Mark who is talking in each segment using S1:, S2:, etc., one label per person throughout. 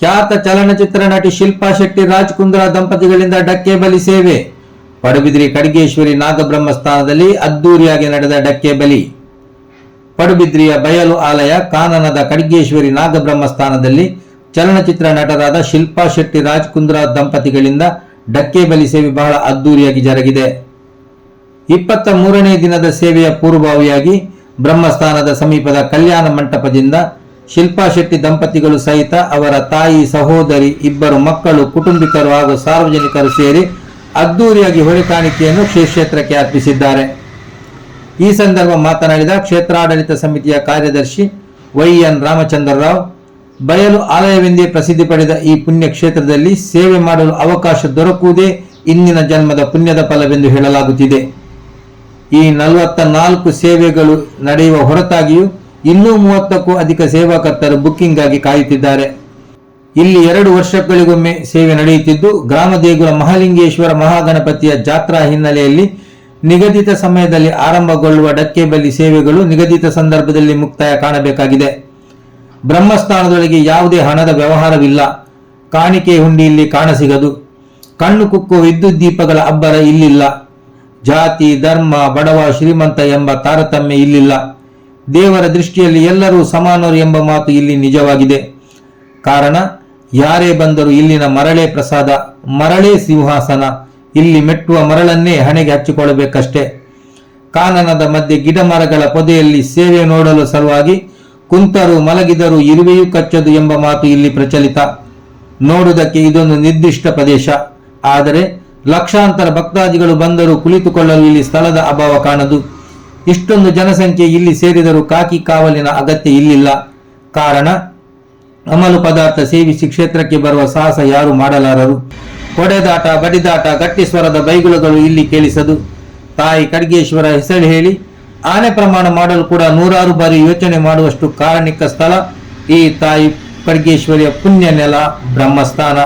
S1: ಖ್ಯಾತ ಚಲನಚಿತ್ರ ನಟಿ ಶಿಲ್ಪಾ ಶೆಟ್ಟಿ ರಾಜ್ ಕುಂದ್ರಾ ದಂಪತಿಗಳಿಂದ ಡಕ್ಕೆ ಬಲಿ ಸೇವೆ. ಪಡುಬಿದ್ರಿ ಖಡ್ಗೇಶ್ವರಿ ನಾಗಬ್ರಹ್ಮ ಸ್ಥಾನದಲ್ಲಿ ಅದ್ದೂರಿಯಾಗಿ ನಡೆದ ಡಕ್ಕೆ ಬಲಿ. ಪಡುಬಿದ್ರಿಯ ಬಯಲು ಆಲಯ ಕಾನನದ ಖಡ್ಗೇಶ್ವರಿ ನಾಗಬ್ರಹ್ಮ ಸ್ಥಾನದಲ್ಲಿ ಚಲನಚಿತ್ರ ನಟರಾದ ಶಿಲ್ಪಾ ಶೆಟ್ಟಿ ರಾಜ್ ಕುಂದ್ರಾ ದಂಪತಿಗಳಿಂದ ಡಕ್ಕೆ ಬಲಿ ಸೇವೆ ಬಹಳ ಅದ್ದೂರಿಯಾಗಿ ಜರುಗಿದೆ. ಇಪ್ಪತ್ತ ಮೂರನೇ ದಿನದ ಸೇವೆಯ ಪೂರ್ವಭಾವಿಯಾಗಿ ಬ್ರಹ್ಮಸ್ಥಾನದ ಸಮೀಪದ ಕಲ್ಯಾಣ ಮಂಟಪದಿಂದ ಶಿಲ್ಪಾ ಶೆಟ್ಟಿ ದಂಪತಿಗಳು ಸಹಿತ ಅವರ ತಾಯಿ, ಸಹೋದರಿ, ಇಬ್ಬರು ಮಕ್ಕಳು, ಕುಟುಂಬಿಕರು ಹಾಗೂ ಸಾರ್ವಜನಿಕರು ಸೇರಿ ಅದ್ದೂರಿಯಾಗಿ ಹೊಳೆ ಕಾಣಿಕೆಯನ್ನು ಕ್ಷೇತ್ರಕ್ಕೆ ಅರ್ಪಿಸಿದ್ದಾರೆ. ಈ ಸಂದರ್ಭ ಮಾತನಾಡಿದ ಕ್ಷೇತ್ರಾಡಳಿತ ಸಮಿತಿಯ ಕಾರ್ಯದರ್ಶಿ ವೈ ಎನ್ ರಾಮಚಂದ್ರ ರಾವ್ ಬಯಲು ಆಲಯವೆಂದೇ ಪ್ರಸಿದ್ಧಿ ಪಡೆದ ಈ ಪುಣ್ಯ ಕ್ಷೇತ್ರದಲ್ಲಿ ಸೇವೆ ಮಾಡಲು ಅವಕಾಶ ದೊರಕುವುದೇ ಇಂದಿನ ಜನ್ಮದ ಪುಣ್ಯದ ಫಲವೆಂದು ಹೇಳಲಾಗುತ್ತಿದೆ. ಈ ನಲವತ್ತ ನಾಲ್ಕು ಸೇವೆಗಳು ನಡೆಯುವ ಹೊರತಾಗಿಯೂ ಇನ್ನೂ ಮೂವತ್ತಕ್ಕೂ ಅಧಿಕ ಸೇವಾಕರ್ತರು ಬುಕ್ಕಿಂಗ್ಗಾಗಿ ಕಾಯುತ್ತಿದ್ದಾರೆ. ಇಲ್ಲಿ ಎರಡು ವರ್ಷಗಳಿಗೊಮ್ಮೆ ಸೇವೆ ನಡೆಯುತ್ತಿದ್ದು ಗ್ರಾಮ ದೇಗುಲ ಮಹಾಲಿಂಗೇಶ್ವರ ಮಹಾಗಣಪತಿಯ ಜಾತ್ರಾ ಹಿನ್ನೆಲೆಯಲ್ಲಿ ನಿಗದಿತ ಸಮಯದಲ್ಲಿ ಆರಂಭಗೊಳ್ಳುವ ಡಕ್ಕೆ ಬಲಿ ಸೇವೆಗಳು ನಿಗದಿತ ಸಂದರ್ಭದಲ್ಲಿ ಮುಕ್ತಾಯ ಕಾಣಬೇಕಾಗಿದೆ. ಬ್ರಹ್ಮಸ್ಥಾನದೊಳಗೆ ಯಾವುದೇ ಹಣದ ವ್ಯವಹಾರವಿಲ್ಲ. ಕಾಣಿಕೆ ಹುಂಡಿ ಇಲ್ಲಿ ಕಾಣಸಿಗದು. ಕಣ್ಣು ಕುಕ್ಕು ವಿದ್ಯುತ್ ದೀಪಗಳ ಅಬ್ಬರ ಇಲ್ಲಿಲ್ಲ. ಜಾತಿ, ಧರ್ಮ, ಬಡವ, ಶ್ರೀಮಂತ ಎಂಬ ತಾರತಮ್ಯ ಇಲ್ಲಿಲ್ಲ. ದೇವರ ದೃಷ್ಟಿಯಲ್ಲಿ ಎಲ್ಲರೂ ಸಮಾನರು ಎಂಬ ಮಾತು ಇಲ್ಲಿ ನಿಜವಾಗಿದೆ. ಕಾರಣ, ಯಾರೇ ಬಂದರೂ ಇಲ್ಲಿನ ಮರಳೇ ಪ್ರಸಾದ, ಮರಳೇ ಸಿಂಹಾಸನ, ಇಲ್ಲಿ ಮೆಟ್ಟುವ ಮರಳನ್ನೇ ಹಣೆಗೆ ಹಚ್ಚಿಕೊಳ್ಳಬೇಕಷ್ಟೇ. ಕಾನನದ ಮಧ್ಯೆ ಗಿಡ ಮರಗಳ ಪೊದೆಯಲ್ಲಿ ಸೇವೆ ನೋಡಲು ಸಲುವಾಗಿ ಕುಂತರು ಮಲಗಿದರು ಇರುವೆಯೂ ಕಚ್ಚದು ಎಂಬ ಮಾತು ಇಲ್ಲಿ ಪ್ರಚಲಿತ. ನೋಡುವುದಕ್ಕೆ ಇದೊಂದು ನಿರ್ದಿಷ್ಟ ಪ್ರದೇಶ. ಆದರೆ ಲಕ್ಷಾಂತರ ಭಕ್ತಾದಿಗಳು ಬಂದರೂ ಕುಳಿತುಕೊಳ್ಳಲು ಇಲ್ಲಿ ಸ್ಥಳದ ಅಭಾವ ಕಾಣದು. ಇಷ್ಟೊಂದು ಜನಸಂಖ್ಯೆ ಇಲ್ಲಿ ಸೇರಿದರೂ ಕಾಕಿ ಕಾವಲಿನ ಅಗತ್ಯ ಇಲ್ಲಿಲ್ಲ. ಕಾರಣ, ಅಮಲು ಪದಾರ್ಥ ಸೇವಿಸಿ ಕ್ಷೇತ್ರಕ್ಕೆ ಬರುವ ಸಾಹಸ ಯಾರು ಮಾಡಲಾರರು. ಹೊಡೆದಾಟ, ಬಡಿದಾಟ ಗಟ್ಟಿ ಸ್ವರದ ಬೈಗುಳಗಳು ಇಲ್ಲಿ ಕೇಳಿಸದು. ತಾಯಿ ಖಡ್ಗೇಶ್ವರ ಹೆಸರು ಹೇಳಿ, ಆನೆ ಪ್ರಮಾಣ ಮಾಡಲು ಕೂಡ ನೂರಾರು ಬಾರಿ ಯೋಚನೆ ಮಾಡುವಷ್ಟು ಕಾರಣಿಕ ಸ್ಥಳ, ಈ ತಾಯಿ ಖಡ್ಗೇಶ್ವರಿಯ ಪುಣ್ಯ ನೆಲ ಬ್ರಹ್ಮಸ್ಥಾನ.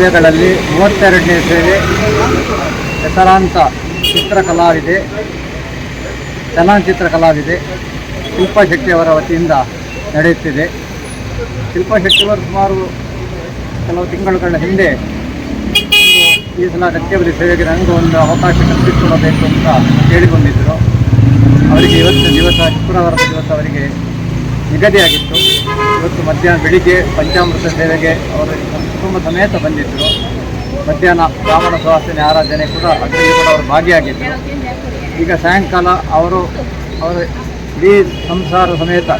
S2: ಸೇವೆಗಳಲ್ಲಿ ಮೂವತ್ತೆರಡನೇ ಸೇವೆ ಹೆಸರಾಂತ ಚಿತ್ರಕಲಾವಿದೆ ಚಲನಚಿತ್ರ ಕಲಾವಿದೆ ಶಿಲ್ಪಶೆಟ್ಟಿಯವರ ವತಿಯಿಂದ ನಡೆಯುತ್ತಿದೆ. ಶಿಲ್ಪಶೆಟ್ಟಿಯವರು ಸುಮಾರು ಕೆಲವು ತಿಂಗಳುಗಳ ಹಿಂದೆ ಈ ಸಲ ನೃತ್ಯಬಲಿ ಸೇವೆಗೆ ನನಗೂ ಒಂದು ಅವಕಾಶ ಕಲ್ಪಿಸಿಕೊಡಬೇಕು ಅಂತ ಕೇಳಿಕೊಂಡಿದ್ದರು. ಅವರಿಗೆ ಇವತ್ತಿನ ದಿವಸ, ಶುಕ್ರವಾರದ ದಿವಸ ಅವರಿಗೆ ನಿಗದಿಯಾಗಿತ್ತು. ಇವತ್ತು ಮಧ್ಯಾಹ್ನ ಬೆಳಿಗ್ಗೆ ಪಂಚಾಮೃತ ಸೇವೆಗೆ ಅವರು ಕುಟುಂಬ ಸಮೇತ ಬಂದಿದ್ದರು. ಮಧ್ಯಾಹ್ನ ಬ್ರಾಹ್ಮಣ ಸುವಾಸನೆ ಆರಾಧನೆ ಕೂಡ ಅದರಲ್ಲಿ ಕೂಡ ಅವರು ಭಾಗಿಯಾಗಿದ್ದರು. ಈಗ ಸಾಯಂಕಾಲ ಅವರು, ಅವರ ಇಡೀ ಸಂಸಾರ ಸಮೇತ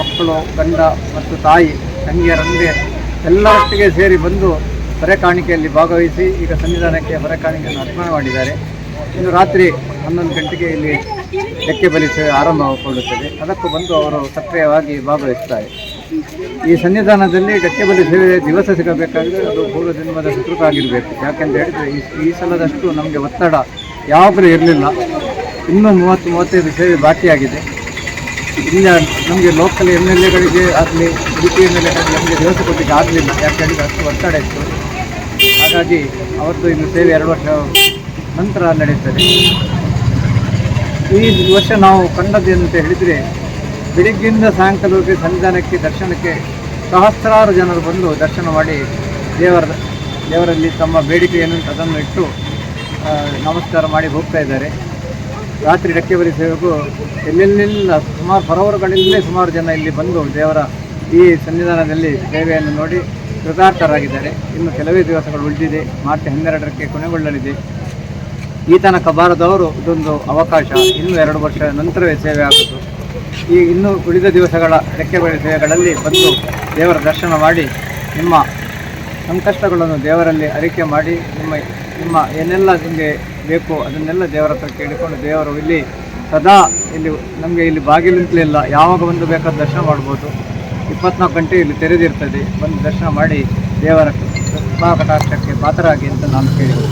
S2: ಮಕ್ಕಳು, ಗಂಡ ಮತ್ತು ತಾಯಿ ತಂಗಿಯರಂಗೆ ಎಲ್ಲರೊಟ್ಟಿಗೆ ಸೇರಿ ಬಂದು ಹೊರೆ ಕಾಣಿಕೆಯಲ್ಲಿ ಭಾಗವಹಿಸಿ ಈಗ ಸನ್ನಿಧಾನಕ್ಕೆ ಹೊರೆ ಕಾಣಿಕೆಯನ್ನು ಅರ್ಪಣೆ ಮಾಡಿದ್ದಾರೆ. ಇನ್ನು ರಾತ್ರಿ ಹನ್ನೊಂದು ಗಂಟೆಗೆ ಇಲ್ಲಿ ಲೆಕ್ಕೆ ಬಲಿ ಸೇವೆ ಆರಂಭಗೊಳ್ಳುತ್ತದೆ ಅದಕ್ಕೂ ಬಂದು ಅವರು ಸಕ್ರಿಯವಾಗಿ ಭಾಗವಹಿಸ್ತಾರೆ ಈ ಸನ್ನಿಧಾನದಲ್ಲಿ ಗಟ್ಟಿಬಲಿ ಸೇವೆ ದಿವಸ ಸಿಗಬೇಕಾದರೆ ಅದು ಪೂರ್ವ ಜನ್ಮದ ಸುಕೃತ ಆಗಿರಬೇಕು. ಯಾಕೆಂತ ಹೇಳಿದರೆ ಈ ಈ ಸಲದಷ್ಟು ನಮಗೆ ಒತ್ತಡ ಯಾವಾಗಲೂ ಇರಲಿಲ್ಲ. ಇನ್ನೂ ಮೂವತ್ತು, ಮೂವತ್ತೈದು ಸೇವೆ ಬಾಕಿಯಾಗಿದೆ. ಇಲ್ಲ ನಮಗೆ ಲೋಕಲ್ ಎಂ ಎಲ್ ಎಗಳಿಗೆ ಆಗಲಿ ಉಡುಪಿ ಎಂ ಎಲ್ ಎಗಳಿಗೆ ನಮಗೆ ದಿವಸ ಕೊಡಲಿಕ್ಕೆ ಆಗಲಿಲ್ಲ. ಯಾಕೆ ಹೇಳಿದರೆ ಅಷ್ಟು ಒತ್ತಡ ಇತ್ತು. ಹಾಗಾಗಿ ಅವತ್ತು ಇನ್ನು ಸೇವೆ ಎರಡು ವರ್ಷ ನಂತರ ನಡೆಯುತ್ತದೆ. ಈ ವರ್ಷ ನಾವು ಕಂಡದ್ದು ಅಂತ ಹೇಳಿದರೆ ಬೆಳಿಗ್ಗೆಯಿಂದ ಸಾಯಂಕಾಲವರೆಗೆ ಸನ್ನಿಧಾನಕ್ಕೆ, ದರ್ಶನಕ್ಕೆ ಸಹಸ್ರಾರು ಜನರು ಬಂದು ದರ್ಶನ ಮಾಡಿ ದೇವರ, ದೇವರಲ್ಲಿ ತಮ್ಮ ಬೇಡಿಕೆಯನ್ನು ಅದನ್ನು ಇಟ್ಟು ನಮಸ್ಕಾರ ಮಾಡಿ ಹೋಗ್ತಾ ಇದ್ದಾರೆ. ರಾತ್ರಿ ಡಕ್ಕೆ ಬರಿ ಸೇವೆಗೂ ಎಲ್ಲೆಲ್ಲೆಲ್ಲ ಸುಮಾರು ಹೊರವರುಗಳಿಂದಲೇ ಸುಮಾರು ಜನ ಇಲ್ಲಿ ಬಂದು ದೇವರ ಈ ಸನ್ನಿಧಾನದಲ್ಲಿ ಸೇವೆಯನ್ನು ನೋಡಿ ಕೃತಾರ್ಥರಾಗಿದ್ದಾರೆ. ಇನ್ನು ಕೆಲವೇ ದಿವಸಗಳು ಉಳಿದಿದೆ. ಮಾರ್ಚ್ ಹನ್ನೆರಡರಕ್ಕೆ ಕೊನೆಗೊಳ್ಳಲಿದೆ. ಈ ತನಕ ಬಾರದವರು ಇದೊಂದು ಅವಕಾಶ. ಇನ್ನು ಎರಡು ವರ್ಷ ನಂತರವೇ ಸೇವೆ ಆಗುವುದು. ಈ ಇನ್ನೂ ಉಳಿದ ದಿವಸಗಳ ರೆಕ್ಕೆ ಬಳಿ ಸೇವೆಗಳಲ್ಲಿ ಬಂದು ದೇವರ ದರ್ಶನ ಮಾಡಿ ನಿಮ್ಮ ಸಂಕಷ್ಟಗಳನ್ನು ದೇವರಲ್ಲಿ ಅರಿಕೆ ಮಾಡಿ ನಿಮ್ಮ ನಿಮ್ಮ ಏನೆಲ್ಲ ನಿಮಗೆ ಬೇಕು ಅದನ್ನೆಲ್ಲ ದೇವರ ಹತ್ರ ಕೇಳಿಕೊಂಡು ದೇವರು ಇಲ್ಲಿ ಸದಾ ಇಲ್ಲಿ ನಮಗೆ ಇಲ್ಲಿ ಬಾಗಿಲಿಂತಲೇ ಇಲ್ಲ, ಯಾವಾಗ ಬಂದು ಬೇಕಾದ ದರ್ಶನ ಮಾಡ್ಬೋದು. ಇಪ್ಪತ್ನಾಲ್ಕು ಗಂಟೆ ಇಲ್ಲಿ ತೆರೆದಿರ್ತದೆ, ಬಂದು ದರ್ಶನ ಮಾಡಿ ದೇವರ ಕಟಾಕ್ಷಕ್ಕೆ ಪಾತ್ರರಾಗಿ ಅಂತ ನಾನು ಕೇಳಿದೆ.